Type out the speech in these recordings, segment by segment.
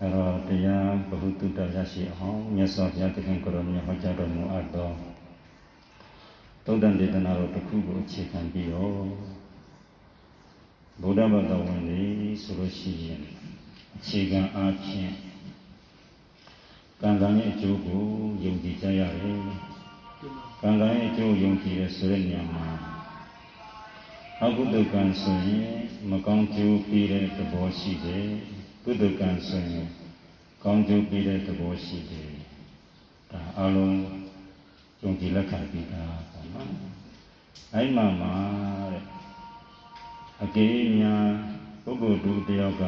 အဲ့တော့တရားဘုသူတ္တရရှိအောင်မြတ်စွာဘုရားသခင်ကိုယ်တော်မြတ်ဟောကြားတော်မူအပ်သောသုဒ္ဓံဒေသနာတော်တစ်ခုကိုအခြေခံပြီးတော့ဗုဒ္ဓဘာသာဝင်တွေဆိုလို့ရှိရင်အခြေခံအားဖြင့်ကံကံရဲ့အကျိုးကိုယုံကြည်ကြရတယ်။ကံကံရဲ့အကျိုးယုံကြည်ရဆိုတဲ့နေရာမှာအကုသိုလ်ကံဆိုရင်မကောင်းကျိုးပြီးတဲ့သဘောရှိတယ်။ ကုသိုလ်ကံဆိုရင်ကောင်းကျိုးပြီးတဲ့သဘောရှိတယ်။ဒါအလုံးယုံကြည်လက်ခံပြီးသားပေါ့နော်။အဲ့မှာမှာတဲ့အကေးများပုဂ္ဂိုလ်တူတယောက်က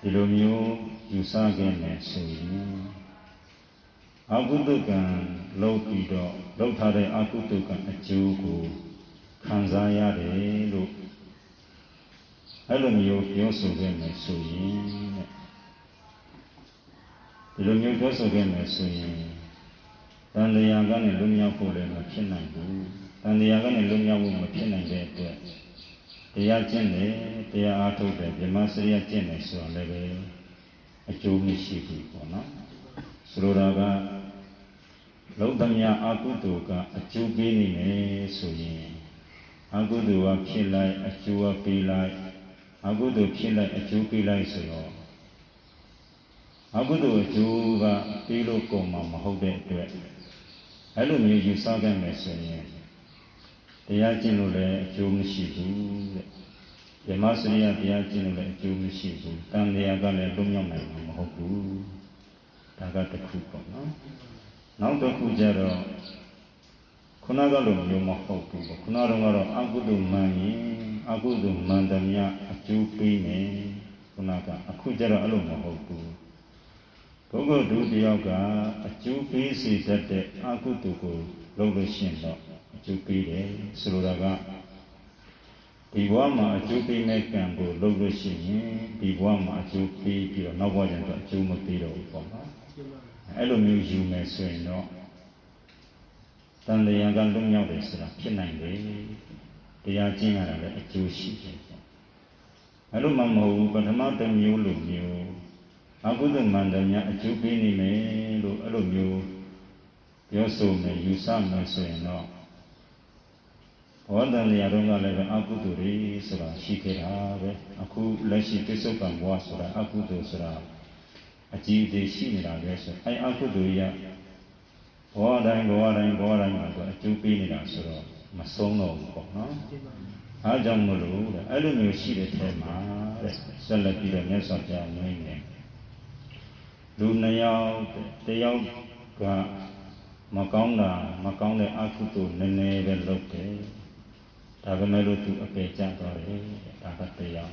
ဒီလိုမျိုးယူဆခဲ့မယ်ဆိုရင်အကုသကံလုပ်ပြီးတော့လုပ်ထားတဲ့အကုသကံအကျိုးကိုခံစားရတယ်လို့ အဲ့လိုမျိုးပြောဆိုခဲ့မယ်ဆိုရင်ဒီလိုမျိုးပြောဆိုခဲ့မယ်ဆိုရင်တန်တရားကနေလွတ်မြောက်ဖို့လည်းမဖြစ်နိုင်ဘူးတန်တရားကနေလွတ်မြောက်ဖို့မဖြစ်နိုင်တဲ့အတွက်တရားကျင့်တယ်တရားအားထုတ်တယ်ဗြဟ္မစရိယကျင့်တယ်ဆိုတာလည်းပဲအကျိုးမရှိဘူးပေါ့နော်ဆိုလိုတာကလုံးသမျှအကုသိုလ်ကအကျိုးပေးနေမယ်ဆိုရင်အကုသိုလ်ကဖြစ်လိုက်အကျိုးကပေးလိုက် အကုသိုလ်ဖြစ်လိုက်အကျိုးပေးလိုက်ဆိုတော့အကုသိုလ်အကျိုးကပေးလို့ကုန်မှာမဟုတ်တဲ့အတွက်အဲ့လိုမျိုးယူဆခဲ့မယ်ဆိုရင်တရားကျင့်လို့လည်းအကျိုးမရှိဘူးတဲ့ဓမ္မစရိယတရားကျင့်လို့လည်းအကျိုးမရှိဘူးတန်တရားကလည်းလုံးမြောက်နိုင်မှာမဟုတ်ဘူးဒါကတစ်ခုပေါ့နော်နောက်တစ်ခုကျတော့ခုနကလိုမျိုးမဟုတ်ဘူးပေါ့ခုနတော့ကတော့အကုသိုလ်မှန်ရင် အကုသိုလ်မှန်သမျှအကျိုးပေးမယ်ခုနကအခုကျတော့အဲ့လိုမဟုတ်ဘူးပုဂ္ဂိုလ်ဒုတယောက်ကအကျိုးပေးစေတတ်တဲ့အကုသိုလ်ကိုလုပ်လို့ရှိရင်တော့အကျိုးပေးတယ်ဆိုလိုတာကဒီဘဝမှာအကျိုးပေးတဲ့ကံကိုလုပ်လို့ရှိရင်ဒီဘဝမှာအကျိုးပေးပြီးတော့နောက်ဘဝကျတော့အကျိုးမပေးတော့ဘူးပေါ့နော်အဲ့လိုမျိုးယူမယ်ဆိုရင်တော့တန်တရားကလွတ်မြောက်တယ်ဆိုတာဖြစ်နိုင်တယ် တရားကျင့်ရတာလည်းအကျိုးရှိတယ်ပေါ့အဲ့လိုမှမဟုတ်ဘူးပထမတစ်မျိုးလိုမျိုးအကုသိုလ်မှန်တယ်များအကျိုးပေးနေမယ်လို့အဲ့လိုမျိုးပြောဆိုမယ်ယူဆမယ်ဆိုရင်တော့ဘောဓံနေရာတုန်းကလည်းပဲအကုသိုလ်တွေဆိုတာရှိခဲ့တာပဲအခုလက်ရှိပိဿုပံဘဝဆိုတာအကုသိုလ်ဆိုတာအကြီးအသေးရှိနေတာပဲဆိုအဲအကုသိုလ်ကြီးကဘောတိုင်းဘောတိုင်းဘောတိုင်းမှာဆိုအကျိုးပေးနေတာဆိုတော့ မဆုံးတော့ဘူးပေါ့နော်အားကြောင့်မလို့တဲ့အဲ့လိုမျိုးရှိတဲ့ထဲမှာတဲ့ဆက်လက်ပြီးတော့မြတ်စွာဘုရားမြင်နေလူနှစ်ယောက်တယောက်ကမကောင်းတာမကောင်းတဲ့အကုသိုလ်နည်းနည်းပဲလုပ်တယ်ဒါပေမဲ့လို့သူအပေကျသွားတယ်ဒါကတရား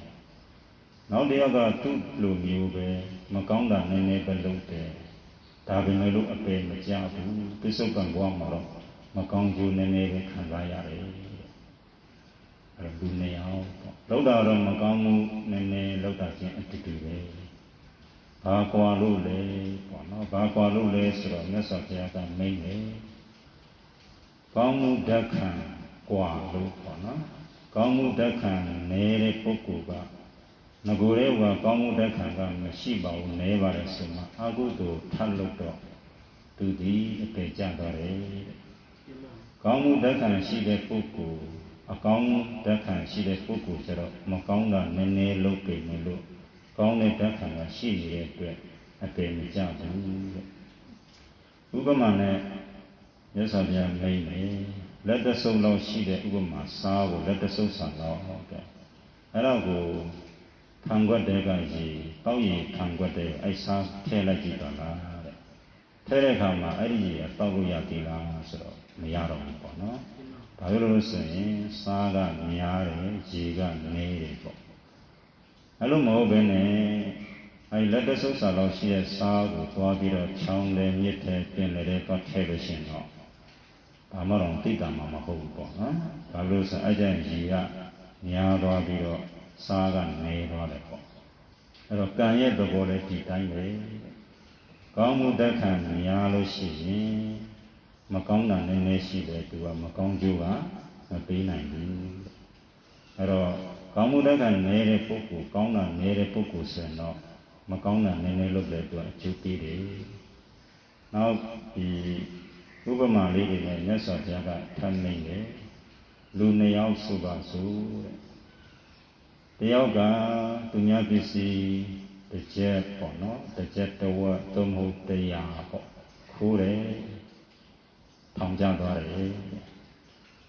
နောက်တစ်ယောက်ကသူ့လူမျိုးပဲမကောင်းတာနည်းနည်းပဲလုပ်တယ်ဒါပေမဲ့လို့အပေမကျဘူးပြစ္ဆုတ်ကံဘဝမှာတော့ မကောင်းကျိုးနည်းနည်းပဲခံစားရတယ်အဲ့လူနှစ်ယောက်ပေါ့လောက်တာတော့မကောင်းမှုနည်းနည်းလောက်တာချင်းအတူတူပဲဘာကွာလို့လဲပေါ့နော်ဘာကွာလို့လဲဆိုတော့မြတ်စွာဘုရားကမိန့်တယ်ကောင်းမှုဓက္ခံကွာလို့ပေါ့နော်ကောင်းမှုဓက္ခံနေတဲ့ပုဂ္ဂိုလ်ကငကိုယ်ရဲ့ကကောင်းမှုဓက္ခံကမရှိပါဘူးနဲပါတယ်ဆိုမှအကုသိုလ်ထပ်လို့တော့သူဒီအပေကြသွားတယ်တဲ့ ကောင်းမှုဓက္ခံရှိတဲ့ပုဂ္ဂိုလ်အကောင်းဓက္ခံရှိတဲ့ပုဂ္ဂိုလ်ကျတော့မကောင်းတာနည်းနည်းလုပ်ပေမဲ့လို့ကောင်းတဲ့ဓက္ခံကရှိနေတဲ့အတွက်အပေမကြဘူးတဲ့ဥပမာနဲ့ရသော်ဗျာမိန်နေလက်တဆုပ်လောက်ရှိတဲ့ဥပမာစားကိုလက်တဆုပ်ဆံတော့တဲ့အဲ့တော့ကိုခံွက်တဲ့ကရေတောက်ရေခံွက်တဲ့အဲ့စားထည့်လိုက်ကြည့်တော့လားတဲ့ထည့်တဲ့အခါမှာအဲ့ဒီရေကတောက်လို့ရသေးလားဆိုတော့ မရတော့ဘူးပေါ့နော်ဘာလို့လဲဆိုရင်စားကများတယ်ရေကနည်းတယ်ပေါ့အဲ့လိုမဟုတ်ဘဲနဲ့အဲ့လက်တဆုပ်ဆံလောက်ရှိတဲ့စားကိုသွားပြီးတော့ချောင်းတယ်မြစ်တယ်ပြင်တယ်တော့ထည့်လို့ရှိရင်တော့ဘာမှတော့သိတာမှမဟုတ်ဘူးပေါ့နော်။ဘာလို့ဆိုအဲ့ကျရင်ရေကများသွားပြီးတော့စားကနေသွားတယ်ပေါ့။အဲ့တော့ကံရဲ့သဘောလည်းဒီတိုင်းပဲ။ကောင်းမှုတက်ခံများလို့ရှိရင် မကောင်းတာနည်းနည်းရှိတယ်သူကမကောင်းကျိုးကမပေးနိုင်ဘူး။အဲ့တော့ကောင်းမှုတက်ခံနေတဲ့ပုဂ္ဂိုလ်ကောင်းတာနေတဲ့ပုဂ္ဂိုလ်ဆိုရင်တော့မကောင်းတာနည်းနည်းလုပ်တဲ့အတွက်အကျိုးပေးတယ်နောက်ဒီဥပမာလေးတွေနဲ့မြတ်စွာဘုရားကထမ်းမိန်တယ်လူနှစ်ယောက်ဆိုပါစို့တဲ့တယောက်ကသူများပစ္စည်းတစ်ချက်ပေါ့နော်တစ်ချက်တစ်ဝက်သုံးမဟုတ်တရားပေါ့ခိုးတယ် ထောင်ကြသွားတယ်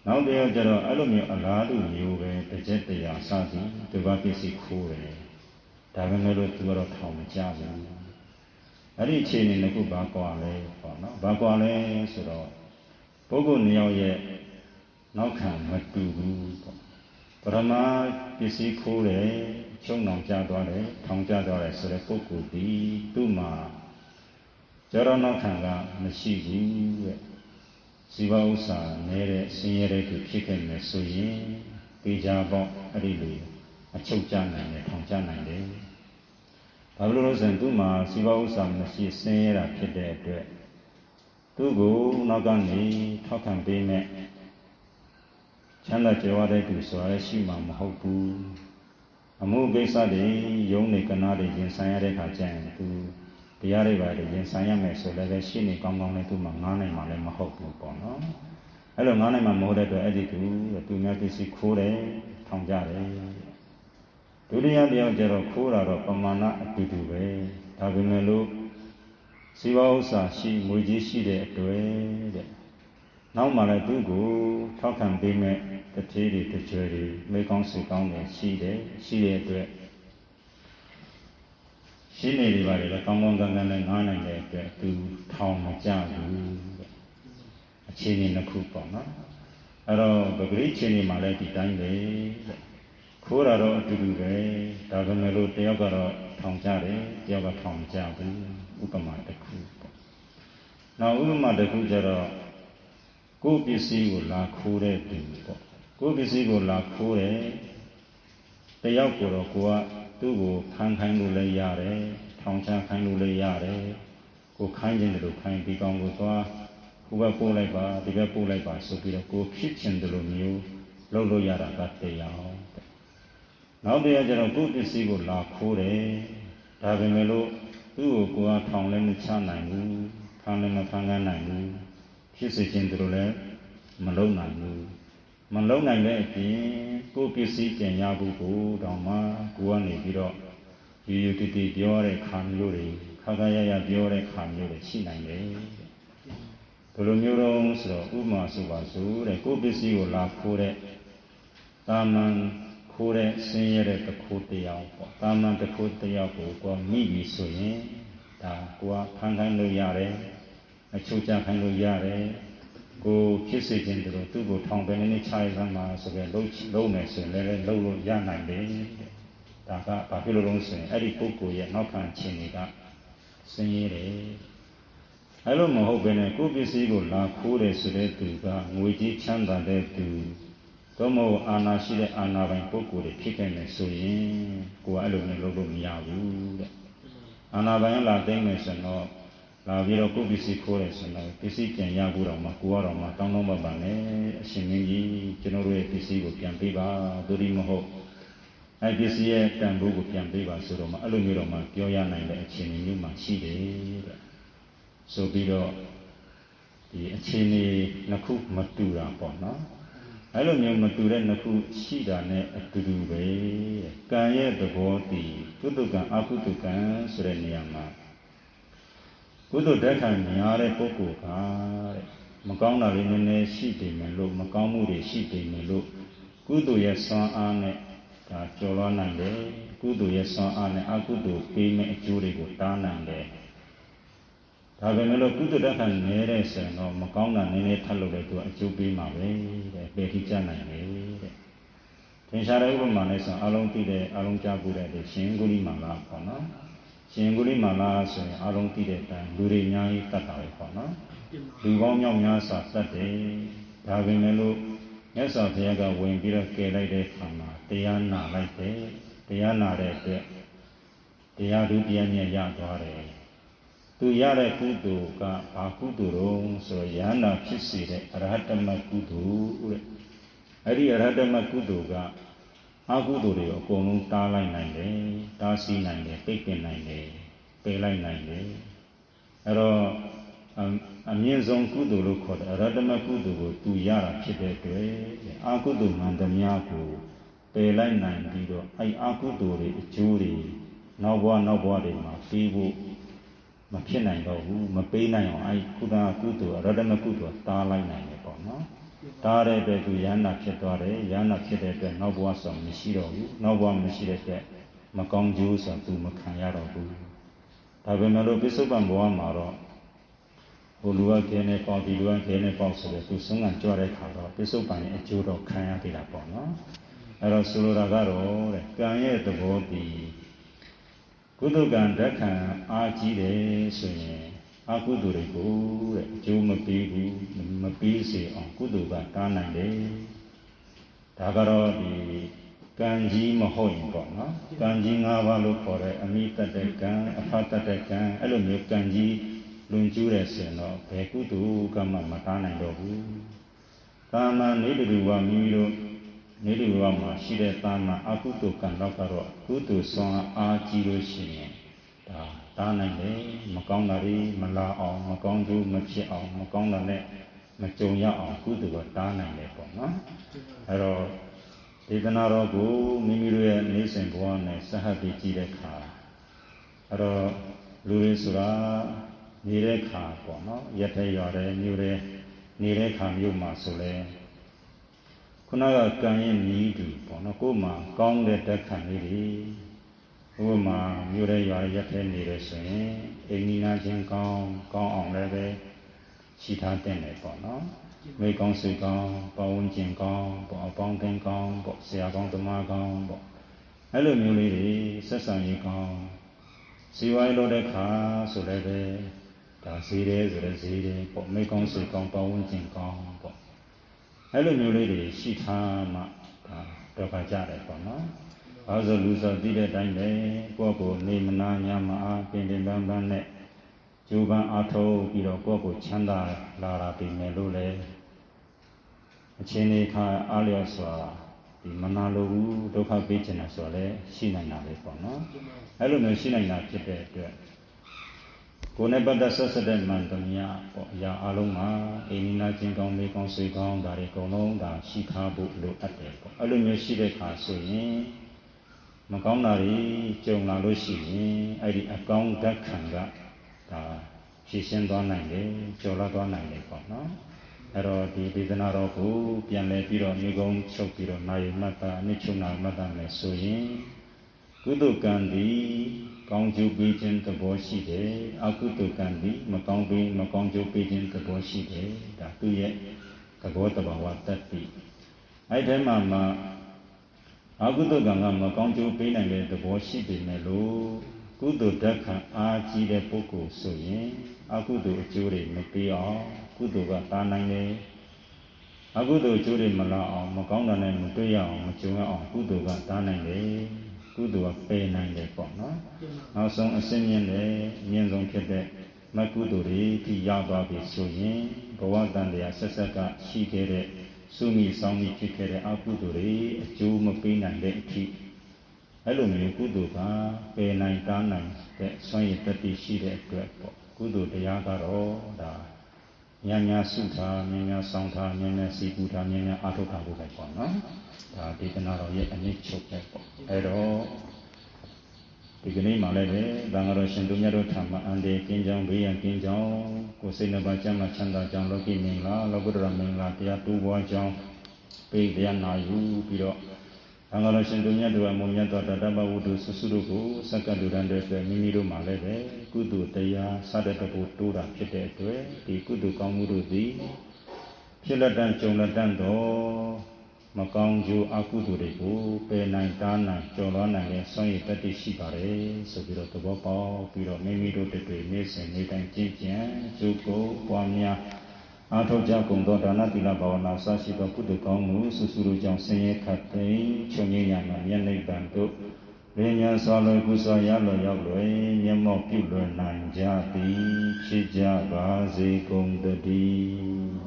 နောက်တယောက်ကျတော့အဲ့လိုမျိုးအလားတူမျိုးပဲတစ်ချက်တရားစသည်သူကပစ္စည်းခိုးတယ်ဒါပေမဲ့လို့သူကတော့ထောင်မကြဘူးအဲ့ဒီအခြေအနေကဘာကွာလဲပေါ့နော်ဘာကွာလဲဆိုတော့ပုဂ္ဂိုလ်နှစ်ယောက်ရဲ့နောက်ခံမတူဘူးပေါ့ပရမပစ္စည်းခိုးတယ်ချုံအောင်ကြသွားတယ်ထောင်ကြသွားတယ်ဆိုတဲ့ပုဂ္ဂိုလ်ဒီသူ့မှာကြရနောက်ခံကမရှိဘူးတဲ့ ဇီဝဥစ္စာနေတဲ့ဆင်းရဲတဲ့သူဖြစ်ခဲ့မယ်ဆိုရင်ပေကြပေါ့အဲ့ဒီလိုအချုပ်ကြနိုင်တယ်ထောင်ကြနိုင်တယ်ဘာလို့လို့ဆိုရင်သူ့မှာဇီဝဥစ္စာမရှိဆင်းရဲတာဖြစ်တဲ့အတွက်သူ့ကိုနောက်ကနေထောက်ခံပေးမဲ့ချမ်းသာကြွယ်ဝတဲ့သူဆိုရရှိမှာမဟုတ်ဘူးအမှုကိစ္စတွေယုံနေကနာတွေရင်ဆိုင်ရတဲ့ခါကျရင်သူ တရားတွေပါရင်ဆိုင်ရမယ်ဆိုလည်းပဲရှင်းနေကောင်းကောင်းနဲ့သူမှငားနိုင်မှာလည်းမဟုတ်ဘူးပေါ့နော်အဲ့လိုငားနိုင်မှာမဟုတ်တဲ့အတွက်အဲ့ဒီသူသူများပစ္စည်းခိုးတယ်ထောင်ကြတယ်ဒုတိယတရားကျတော့ခိုးတာတော့ပမာဏအတူတူပဲဒါပေမဲ့လို့စီဝဥစ္စာရှိငွေကြီးရှိတဲ့အတွက်တဲ့နောက်မှလည်းသူ့ကိုထောက်ခံပေးမဲ့တထေးတွေတကြွယ်တွေမိကောင်းစုကောင်းတွေရှိတယ်ရှိတဲ့အတွက် ရှင်းနေတွေပါလေကောင်းကောင်းကန်းကန်းနဲ့ငားနိုင်တဲ့အတွက်သူထောင်မကြဘူးအခြေအနေတစ်ခုပေါ့နော်အဲ့တော့ပဂရိအခြေအနေမှာလည်းဒီတိုင်းပဲခိုးတာတော့အတူတူပဲဒါပေမဲ့လို့တယောက်ကတော့ထောင်ကြတယ်တယောက်ကထောင်ကြဘူးဥပမာတစ်ခုပေါ့နောက်ဥပမာတစ်ခုကျတော့ကိုယ်ပစ္စည်းကိုလာခိုးတဲ့သူပေါ့ကိုယ်ပစ္စည်းကိုလာခိုးတယ်တယောက်ကိုတော့ကိုက သူ့ကိုဖမ်းခိုင်းလို့လည်းရတယ်ထောင်ချခိုင်းလို့လည်းရတယ်ကိုခိုင်းခြင်းတလို့ခိုင်းဒီကောင်ကိုသွားဟိုဘက်ပို့လိုက်ပါဒီဘက်ပို့လိုက်ပါဆိုပြီးတော့ကိုဖြစ်ခြင်းတလို့မျိုးလုပ်လို့ရတာကတရားနောက်တရားကျတော့ကိုယ်ပစ္စည်းကိုလာခိုးတယ်ဒါပေမဲ့လို့သူ့ကိုကိုကထောင်လည်းမချနိုင်ဘူးဖမ်းလည်းမဖမ်းနိုင်ဘူးဖြစ်စေခြင်းတို့လည်းမလုံနိုင်ဘူး မလုံနိုင်တဲ့အပြင်ကိုယ်ပစ္စည်းပြန်ရဖို့ကိုတောင်မှကိုကနေပြီးတော့ယူယူတီတီပြောတဲ့ခါမျိုးတွေခါခါရရပြောတဲ့ခါမျိုးတွေရှိနိုင်တယ်ဘယ်လိုမျိုးတော့ဆိုတော့ဥမာဆိုပါစို့တဲ့ကိုယ်ပစ္စည်းကိုလာခိုးတဲ့တာမန်ခိုးတဲ့ဆင်းရဲတဲ့တခိုးတရားပေါ့တာမန်တခိုးတရားကိုကိုမိပြီဆိုရင်ဒါကိုကဖန်ခိုင်းလို့ရတယ်အချုပ်ချခိုင်းလို့ရတယ် ကိုဖြစ်စေခြင်းတို့သူ့ကိုထောင်ပင်နေချရစမ်းမှာဆိုကြလုံးလုံးမယ်ဆိုရင်လည်းလုံးလို့ရနိုင်တယ်ဒါကဘာဖြစ်လို့လဲဆိုရင်အဲ့ဒီပုဂ္ဂိုလ်ရဲ့နောက်ခံခြင်းတွေကဆင်းရဲတယ်အဲ့လိုမဟုတ်ဘဲနဲ့ကိုယ်ပစ္စည်းကိုလာခိုးတယ်ဆိုတဲ့သူကငွေကြီးချမ်းသာတဲ့သူတော့မဟုတ်အာနာရှိတဲ့အာနာပိုင်ပုဂ္ဂိုလ်တွေဖြစ်ခဲ့မယ်ဆိုရင်ကိုယ်ကအဲ့လိုမျိုးလုပ်လို့မရဘူးတဲ့အာနာပိုင်လာသိမ့်မယ်ဆိုတော့ လာပြီးတော့ကိုယ်ပစ္စည်းခိုးတယ်ဆိုတော့ပစ္စည်းပြန်ရဖို့တော့မှကိုကတော့မှတောင်းတောင်းပပနဲ့အရှင်မင်းကြီးကျွန်တော်တို့ရဲ့ပစ္စည်းကိုပြန်ပေးပါဒုတိမဟုတ်အဲပစ္စည်းရဲ့တန်ဖိုးကိုပြန်ပေးပါဆိုတော့မှအဲ့လိုမျိုးတော့မှပြောရနိုင်တဲ့အခြေအနေမျိုးမှရှိတယ်တဲ့ဆိုပြီးတော့ဒီအခြေအနေနှစ်ခုမတူတာပေါ့နော်အဲ့လိုမျိုးမတူတဲ့နှစ်ခုရှိတာနဲ့အတူတူပဲကံရဲ့သဘောတည်ကုသကံအကုသကံဆိုတဲ့နေရာမှာ ကုသိုလ်တက်ခံများတဲ့ပုဂ္ဂိုလ်ကတဲ့မကောင်းတာလေးနည်းနည်းရှိတယ်မယ်လို့မကောင်းမှုတွေရှိတယ်မယ်လို့ကုသိုလ်ရဲ့ဆွမ်းအားနဲ့ဒါကျော်လွှားနိုင်တယ်ကုသိုလ်ရဲ့ဆွမ်းအားနဲ့အကုသိုလ်ပေးမဲ့အကျိုးတွေကိုတားနိုင်တယ်ဒါပေမဲ့လို့ကုသိုလ်တက်ခံနေတဲ့ဆိုရင်တော့မကောင်းတာနည်းနည်းထပ်လို့လည်းသူအကျိုးပေးမှာပဲတဲ့ပယ်ထိကြနိုင်တယ်တဲ့သင်္ချာတဲ့ဥပမာနဲ့ဆိုအလုံးသိတဲ့အလုံးကြားပူတဲ့ရှင်ဂုလိမာလာပေါ့နော် ရှင်ဂုလိမာလာဆိုရင်အလုံးသိတဲ့အတိုင်းလူတွေအများကြီးတတ်တာပဲပေါ့နော်လူကောင်းမြောက်များစွာတတ်တယ်ဒါပေမဲ့လို့မြတ်စွာဘုရားကဝင်ပြီးတော့ကယ်လိုက်တဲ့ခါမှာတရားနာလိုက်တယ်တရားနာတဲ့အတွက်တရားဒုတိယမြတ်ရသွားတယ်သူရတဲ့ကုသိုလ်ကဘာကုသိုလ်တော့ဆိုရဟန္တာဖြစ်စေတဲ့အရဟတမကုသိုလ်တဲ့အဲ့ဒီအရဟတမကုသိုလ်က အကုသိုလ်တွေအကုန်လုံးတားလိုက်နိုင်တယ်တားဆီးနိုင်တယ်ပိတ်ပင်နိုင်တယ်ပယ်လိုက်နိုင်တယ်အဲ့တော့အအမြင့်ဆုံးကုသိုလ်လို့ခေါ်တယ်အရဟတမကုသိုလ်ကိုသူရတာဖြစ်တဲ့အတွက်အာကုသိုလ်မှန်သမျှကိုပယ်လိုက်နိုင်ပြီးတော့အဲ့အာကုသိုလ်တွေအကျိုးတွေနောက်ဘဝနောက်ဘဝတွေမှာပြီးဖို့မဖြစ်နိုင်တော့ဘူးမပေးနိုင်အောင်အဲ့ကုသကုသိုလ်အရဟတမကုသိုလ်တားလိုက်နိုင်တယ်ပေါ့နော် တားတဲ့အတွက်သူယန္နာဖြစ်သွားတယ်ယန္နာဖြစ်တဲ့အတွက်နောက်ဘဝဆိုမရှိတော့ဘူးနောက်ဘဝမရှိတဲ့အတွက်မကောင်းကျိုးဆိုသူမခံရတော့ဘူးဒါပေမဲ့လို့ပိဿုပန်ဘဝမှာတော့ဟိုလူကခဲနေပေါ့ဒီလူကခဲနေပေါ့ဆိုတော့သူဆုံးကကြွတဲ့ခါတော့ပိဿုပန်ရဲ့အကျိုးတော့ခံရသေးတာပေါ့နော်အဲ့တော့ဆိုလိုတာကတော့တဲ့ကံရဲ့သဘောတည်ကုသကံဓက္ခံအားကြီးတယ်ဆိုရင် အကုသိုလ်တွေကိုတဲ့အကျိုးမပေးဘူးမပေးစေအောင်ကုသိုလ်ကတားနိုင်တယ်ဒါကတော့ဒီကံကြီးမဟုတ်ရင်ပေါ့နော်ကံကြီး၅ပါးလို့ခေါ်တဲ့အမိတတ်တဲ့ကံအဖတ်တတ်တဲ့ကံအဲ့လိုမျိုးကံကြီးလွန်ကျူးတယ်ဆိုရင်တော့ဘယ်ကုသိုလ်ကမှမတားနိုင်တော့ဘူးကာမနေတူဝမိမိတို့နေတူဝမှာရှိတဲ့တာမအကုသိုလ်ကံတော့ကတော့ကုသိုလ်ဆွမ်းအားကြီးလို့ရှိရင် ဒါတားနိုင်တယ်မကောင်းတာတွေမလာအောင်မကောင်းကျိုးမဖြစ်အောင်မကောင်းတာနဲ့မကြုံရအောင်ကုသိုလ်ကတားနိုင်တယ်ပေါ့နော်အဲ့တော့ဒေသနာတော်ကိုမိမိတို့ရဲ့နေစဉ်ဘဝနဲ့စဟပ်ပြီးကြည့်တဲ့အခါအဲ့တော့လူတွေဆိုတာနေတဲ့ခါပေါ့နော်ရက်ထဲရွာတဲ့မြို့တဲ့နေတဲ့ခါမြို့မှာဆိုလဲခုနကကံရဲ့မြည်တူပေါ့နော်ကိုယ်မှာကောင်းတဲ့တက်ခံလေးတွေ ဥပမာမြို့တဲ့ရွာရက်ထဲနေတယ်ဆိုရင်အိမ်နီးနားချင်းကောင်းကောင်းအောင်လည်းပဲရှိထားတဲ့တယ်ပေါ့နော်မိကောင်းဆွေကောင်းပဝန်းကျင်ကောင်းပေါ့အပေါင်းအသင်းကောင်းပေါ့ဆရာကောင်းသမားကောင်းပေါ့အဲ့လိုမျိုးလေးတွေဆက်ဆံရေးကောင်းစီဝိုင်းလို့တဲ့ခါဆိုလည်းပဲဒါဈေးတယ်ဆိုလည်းဈေးတယ်ပေါ့မိကောင်းဆွေကောင်းပဝန်းကျင်ကောင်းပေါ့အဲ့လိုမျိုးလေးတွေရှိထားမှဒါတော့ကြကြတယ်ပေါ့နော်။ ဘာလို့လူဆိုသိတဲ့အတိုင်းပဲကိုယ့်ကိုနေမနာညမအားပင်ပင်ပန်းပန်းနဲ့ကြိုးပမ်းအားထုတ်ပြီးတော့ကိုယ့်ကိုချမ်းသာလာတာပြင်မယ်လို့လေအချင်းလေးခါအားလျော်စွာဒီမနာလိုဘူးဒုက္ခပေးချင်တာဆိုတော့လည်းရှိနိုင်တာပဲပေါ့နော်။အဲ့လိုမျိုးရှိနိုင်တာဖြစ်တဲ့အတွက်ကိုယ်နဲ့ပတ်သက်ဆက်ဆက်တဲ့မှန်သမျှပေါ့အရာအလုံးမှာအိမ်နီးနားချင်းကောင်းမေးကောင်းဆွေကောင်းဒါတွေအကုန်လုံးဒါရှိထားဖို့လိုအပ်တယ်ပေါ့အဲ့လိုမျိုးရှိတဲ့အခါဆိုရင် မကောင်းတာတွေကြုံလာလို့ရှိရင်အဲ့ဒီအကောင်းဓာတ်ခံကဒါဖြည့်ရှင်းသွားနိုင်တယ်ကျော်လာသွားနိုင်တယ်ပေါ့နော်အဲ့တော့ဒီဒေသနာတော်ကိုပြန်လဲပြီးတော့မြေကုန်းချုပ်ပြီးတော့နိုင်မှတ်တာအနစ်ချုပ်နာမှတ်တာမယ်ဆိုရင်ကုသကံသည်ကောင်းကျိုးပေးခြင်းသဘောရှိတယ်အကုသကံသည်မကောင်းပေးမကောင်းကျိုးပေးခြင်းသဘောရှိတယ်ဒါသူ့ရဲ့သဘောတဘာဝတတ်ပြီအဲ့ဒီမှာမှ အကုသကံကမကောင်းကျိုးပေးနိုင်တဲ့သဘောရှိပေမဲ့လို့ကုသိုလ်ဓာတ်ခံအားကြီးတဲ့ပုဂ္ဂိုလ်ဆိုရင်အကုသိုလ်အကျိုးတွေမပေးအောင်ကုသိုလ်ကတားနိုင်တယ်အကုသိုလ်အကျိုးတွေမလာအောင်မကောင်းတာနဲ့မတွေ့ရအောင်မကြုံရအောင်ကုသိုလ်ကတားနိုင်တယ်ကုသိုလ်ကပယ်နိုင်တယ်ပေါ့နော်နောက်ဆုံးအစင်းမြင့်တယ်မြင့်ဆုံးဖြစ်တဲ့မကုသိုလ်တွေဒီရောက်သွားပြီဆိုရင်ဘဝတန်တရားဆက်ဆက်ကရှိခဲ့တဲ့ စုမိဆောင်မိဖြစ်ခဲ့တဲ့အကုသိုလ်တွေအကျိုးမပေးနိုင်တဲ့အဖြစ်အဲ့လိုမျိုးကုသိုလ်ကပယ်နိုင်တားနိုင်တဲ့ဆွမ်းရည်တတိရှိတဲ့အတွက်ပေါ့ကုသိုလ်တရားကတော့ဒါညာညာစုထားညာညာဆောင်ထားညာညာစီပူထားညာညာအာထုတ်ထားဖို့ပဲပေါ့နော်ဒါဒေသနာတော်ရဲ့အနည်းချုပ်ပဲပေါ့အဲ့တော့ ဒီကနေ့မှလည်းပဲသံဃာတော်ရှင်သူမြတ်တို့ထံမှာအန္တေကင်းကြောင်းဘေးရန်ကင်းကြောင်းကိုယ်စိတ်နှပါကျမ်းမှချမ်းသာကြောင်းလောကီမင်္ဂလာလောကုတ္တရမင်္ဂလာတရားတူပွားကြောင်းပိတ်တရားနာယူပြီးတော့သံဃာတော်ရှင်သူမြတ်တို့အမှုမြတ်တော်တတ္တဘဝုဒ္ဓဆုစုတို့ကိုစက္ကန့်တူတန်းတဲ့အတွက်မိမိတို့မှလည်းပဲကုသိုလ်တရားစတဲ့တဘူတိုးတာဖြစ်တဲ့အတွက်ဒီကုသိုလ်ကောင်းမှုတို့သည်ဖြစ်လက်တန်ကြုံလက်တန်တော်မ ကောင်းကျိုးအကုသိုလ်တွေကိုပယ်နိုင်တားနိုင်ကျော်လွှားနိုင်တဲ့ဆွမ်းရည်တတ္တိရှိပါတယ်ဆိုပြီးတော့သဘောပေါက်ပြီးတော့မိမိတို့တွေနေ့စဉ်နေ့တိုင်းကြည်ကြံကျုပ်ကိုပွားများအာထုတ်ကြကုန်သောဒါနသီလဘာဝနာစရှိသောကုသိုလ်ကောင်းမှုစုစုတို့ကြောင့်ဆင်းရဲခတ်သိမ်းချုပ်ငြိမ်းရမှာမျက်နှိပ်ပံတို့ဝိညာဉ်စွာလွယ်ကုစွာရလွယ်ရောက်လွယ်မျက်မှောက်ပြုလွယ်နိုင်ကြသည်ဖြစ်ကြပါစေကုန်တည်း